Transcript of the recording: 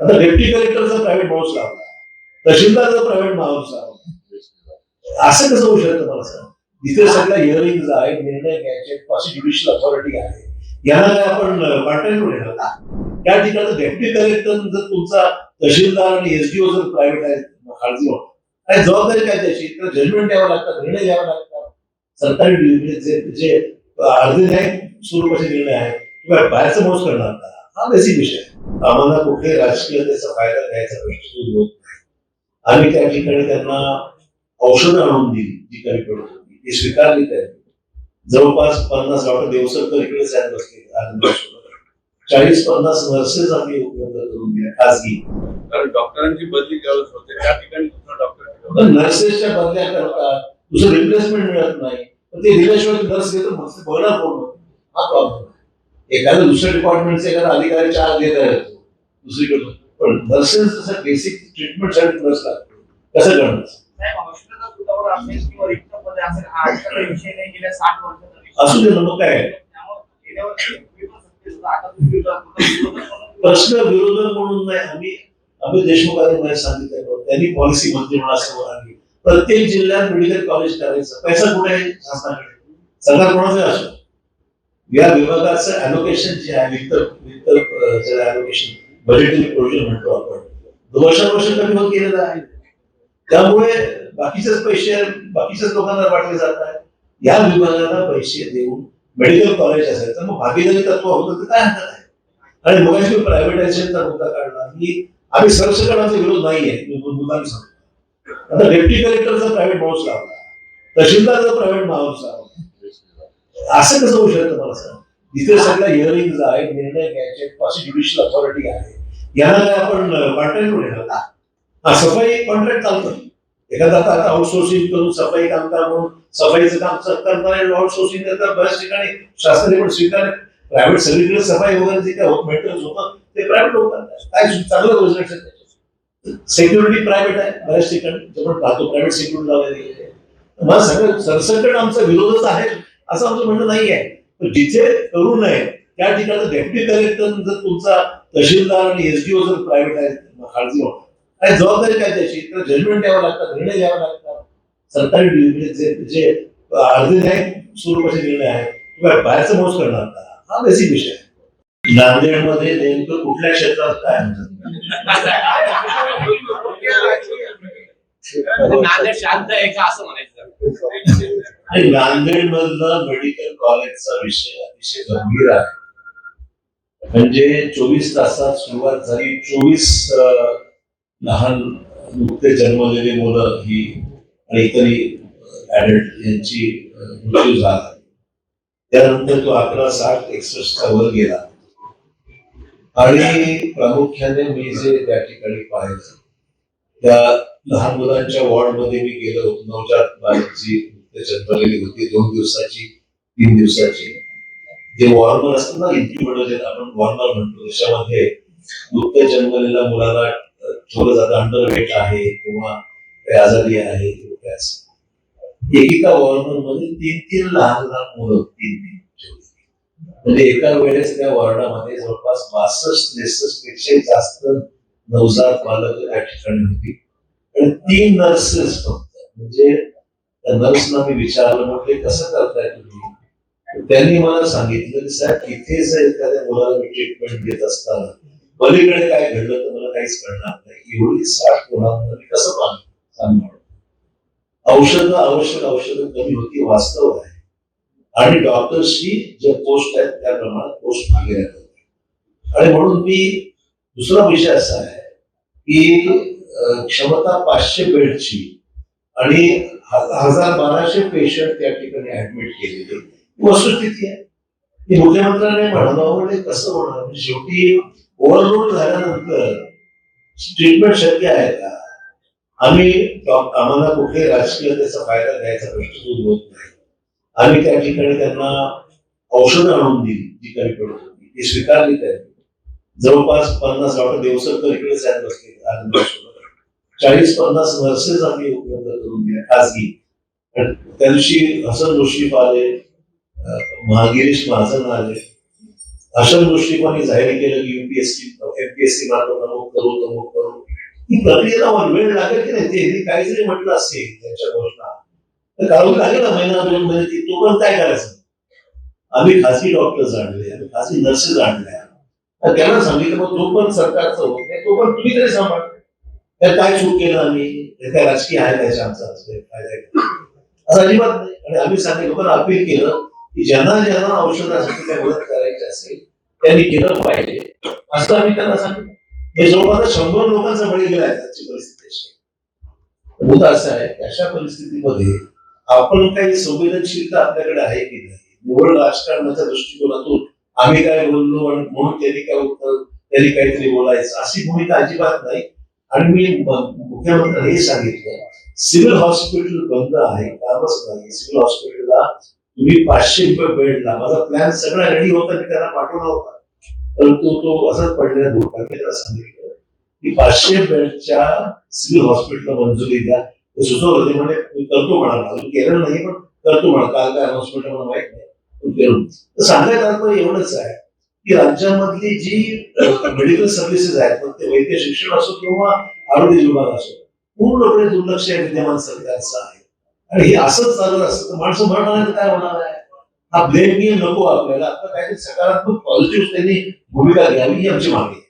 आता deputy कलेक्टरचा private माणूस लावला. तहसीलदारचा प्रायव्हेट माणूस लावला. असं कसं होऊ शकतं मला सांग? इथे सगळ्या हिअरिंग आहेत निर्णय घ्यायचे पाशी ज्युडिशियल अथॉरिटी आहे. यांना काय आपण कॉन्ट्रॅक्ट घेणार का? त्या ठिकाणी डेप्टी कलेक्टर जर तुमचा तहसीलदार आणि एसडीओ जर प्रायव्हेट आहे काळजी होणार. आणि जबाबदारी काय त्याची? तर जजमेंट द्यावं लागतं निर्णय घ्यावा लागतात सरकारी डिलिव्हरी जे जे अर्धे न्याय स्वरूपाचे निर्णय आहेत किंवा बाहेरचा मोज करणार हा बेसिक विषय आहे. आम्हाला कुठे राजकीय त्याचा फायदा घ्यायचा प्रश्न होत नाही. आम्ही त्या ठिकाणी त्यांना औषधं आणून दिली जी काही पडत होती ती स्वीकारली त्यांनी. जवळपास पन्नास डॉक्टर देवसरकर इकडे साहेब बसले चाळीस पन्नास नर्सेस आम्ही उपलब्ध करून दिल्या खासगी कारण डॉक्टरांची बदली ज्यावेळेस होते त्या ठिकाणी डॉक्टर नर्सेसच्या बदल्या करतात दुसरं रिप्लेसमेंट मिळत नाही. पण ते दिल्याशिवाय नर्स घेतो बघणार कोण हा प्रॉब्लेम आहे. एखादं दुसऱ्या डिपार्टमेंटचे एखादा अधिकारी चार्ज घेता येतो दुसरीकडून. पण नर्सेस जसं बेसिक ट्रीटमेंटसाठी नर्स लागतो कसं करणार? हा साठ असू दे मग काय? प्रश्न विरोधक म्हणून नाही आम्ही आम्ही देशमुखांनी नाही सांगितलं त्यांनी पॉलिसी मंत्रिमंडळासमोर आणली प्रत्येक जिल्ह्यात मेडिकल कॉलेज करायचं. पैसा कुठे आहे? शासनाकडे सरकार कोणाचं असो या विभागाचं अलोकेशन जे आहे वित्त वित्त जे अलोकेशन बजेटरी प्रोविजन म्हणतो आपण. वर्षानुवर्ष कमी होत आहे. त्यामुळे बाकीचेच पैसे बाकीच्याच लोकांना वाटले जात आहे. या विभागाला पैसे देऊन मेडिकल कॉलेज असेल तर मग भागीदारी तत्व होतं तर काय हरकत आहे? आणि मगाशी प्रायव्हेटायझेशनचा मुद्दा काढला. की आम्ही सरसकटाचा विरोध नाहीये. आहे मुद्दामी सांगतो. आता डेप्टी कलेक्टरचा प्रायव्हेट माणूस लावला. तहसीलदारचा प्रायव्हेट माणूस लावला. असं कसं होऊ शकतं मला सांग? इथे सगळ्या हिअरिंग आहेत निर्णय घ्यायचे पाशी ज्युडिशियल अथॉरिटी आहे. यांना काय आपण कॉन्ट्रॅक्ट घेणार? हा. सफाई कॉन्ट्रॅक्ट चालतं. एखादा आता आउटसोर्सिंग करून सफाई कामगार म्हणून सफाईचं काम स- करणारे आउटसोर्सिंग करतात बऱ्याच ठिकाणी शासनाने पण स्वीकार प्रायव्हेट सगळीकडे सफाई वगैरे जे काय मेंटेनन्स होतं ते प्रायव्हेट लोक काय चांगलं रोजगार सेक्युरिटी प्रायव्हेट आहे बऱ्याच ठिकाणी. आपण पाहतो प्रायव्हेट सिक्युरिटी गेली आहे. मला सगळं सरसकट आमचा विरोधच आहे असं आमचं म्हणणं नाही आहे जिथे करू नये त्या ठिकाणी डेप्युटी कलेक्टर जर तुमचा तहसीलदार आणि एसडीओ जर प्रायव्हेट आहे खाजगी काय जबाबदारी काय त्याची? तर जजमेंट द्यावं लागतात निर्णय घ्यावा लागतात सरकारी डिलिव्हरी जे जे अर्धे न्याय स्वरूपाचे निर्णय आहेत किंवा बाहेरचं मोज करणार का? हा बेसिक विषय आहे. नांदेडमध्ये नेमकं कुठल्या क्षेत्रात काय नांदेड शांत आहे का असं म्हणायचं? आणि नांदेड मधला मेडिकल कॉलेजचा विषय अतिशय गंभीर आहे. म्हणजे चोवीस तासात सुरुवात झाली. चोवीस लहान नुकते जन्मलेली मुलं ही आणि इतरही ऍडल्ट यांची मृत्यू झाला. त्यानंतर तो अकरा साठ एकसष्ट वर गेला. आणि प्रामुख्याने मी जे त्या ठिकाणी पाहिलं त्या लहान मुलांच्या वॉर्डमध्ये मी गेलो नवजात बालकची त्याच्यात भरलेली होती. दोन दिवसाची तीन दिवसाची. जे वॉर्मर असतात ना इन्क्युबेटर जे आपण वॉर्मर म्हणतो. त्याच्यामध्ये नुकते जन्मलेल्या मुलाला थोडं जाता जातं अंडर वेट आहे किंवा काही आजारी आहे किंवा काय असं. एकेका वॉर्मरमध्ये तीन तीन लहान लहान मुलं तीन तीन म्हणजे एका वेळेस त्या वॉर्डामध्ये जवळपास बासष्ट त्रेसष्टपेक्षा जास्त नवजात बालक त्या ठिकाणी होती. आणि तीन नर्सेस फक्त. म्हणजे त्या नर्सना मी विचारलं म्हटले कसं करताय तुम्ही? त्यांनी मला सांगितलं की साहेब इथेच जर एखाद्या मुलाला मी ट्रीटमेंट देत असताना पलीकडे काय घडलं तर मला काहीच कळणार नाही. एवढी साठ मुलांना मी कसं पाहणार औषधं आवश्यक औषधं कमी होती वास्तव आहे. आणि डॉक्टर्सची जे पोस्ट आहेत त्या प्रमाणात पोस्ट मागे होती. आणि म्हणून मी दुसरा विषय असा आहे की क्षमता पाचशे बेडची आणि हजार बाराशे पेशंट त्या ठिकाणी ऍडमिट केलेले. वस्तुस्थिती आहे. ती मुख्यमंत्र्यांनी म्हणावं कसं होणार? म्हणजे शेवटी ओव्हरलोड झाल्यानंतर ट्रीटमेंट शक्य आहे का? आम्ही आम्हाला कुठे राजकीय त्याचा फायदा घ्यायचा प्रश्न होत नाही. आम्ही त्या ठिकाणी त्यांना औषधं आणून दिली जी काही पडत होती ती स्वीकारली त्यांनी. जवळपास पन्नास वाड्या दिवस तर इकडे साहेब बसले चाळीस पन्नास नर्सेस आम्ही उपलब्ध म्हणजे करून खासगी त्या दिवशी हसन मुश्रीफ आले महागिरीश महाजन आले. हसन मुश्रीफांनी जाहीर केलं की युपीएससी एमपीएससी मार्फत अमुक करू तमुक करू? ही प्रक्रियेला वेळ लागेल की नाही? ते काही जरी म्हटलं असेल त्यांच्या घोषणा. तर काढून लागेल ना महिना दोन महिने ती तो पण काय करायचं? आम्ही खासगी डॉक्टर्स आणले आम्ही खासगी नर्सेस आणल्या तर त्यांना सांगितलं मग तो पण सरकारचं होत. नाही तो पण तुम्ही तरी सांभाळ. तर काय चूक केलं आम्ही? हे काय राजकीय आहे त्याच्या आमचा असं फायदा असं अजिबात नाही. आणि आम्ही सांगितलं लोकांना अपील केलं की ज्यांना ज्यांना औषधासाठी काय मदत करायची असेल त्यांनी केलं पाहिजे. असं आम्ही त्यांना सांगितलं. हे जवळपास शंभर लोकांचा बळी गेला आहे आजची परिस्थिती अशी. मुद्दा असा आहे की अशा परिस्थितीमध्ये आपण काही संवेदनशीलता आपल्याकडे आहे की नाही? निवड राजकारणाच्या दृष्टिकोनातून आम्ही काय बोललो आणि म्हणून त्यांनी काय उत्तर त्यांनी काहीतरी बोलायचं अशी भूमिका अजिबात नाही. आणि मी म- हे सांगितलं सिव्हिल हॉस्पिटल बंद आहे कामच नाही सिव्हिल हॉस्पिटलला तुम्ही पाचशे रुपये बेडला माझा प्लॅन सगळा रेडी होता मी त्यांना पाठवला होता. परंतु तो असाच पडलेला धोका मी त्याला सांगितलं की पाचशे बेडच्या सिव्हिल हॉस्पिटलला मंजुरी द्या. ते सुचवलं ते म्हणे मी करतो म्हणाला अजून केलं नाही पण करतो म्हणा. काय काय हॉस्पिटल मला माहीत नाही. सांगायला केलं तर सांगायचं एवढंच आहे. की राज्यामधली जी मेडिकल सर्व्हिसेस आहेत मग ते वैद्य शिक्षण असो किंवा आरोग्य विभाग असो पूर्णपणे दुर्लक्ष या विद्यमान सरकारचं आहे. आणि हे असंच चालत असतं तर माणसं म्हणणार काय होणार आहे? हा ब्लेम गेम नको आपल्याला. आता काहीतरी सकारात्मक पॉझिटिव्ह त्यांनी भूमिका घ्यावी ही आमची मागणी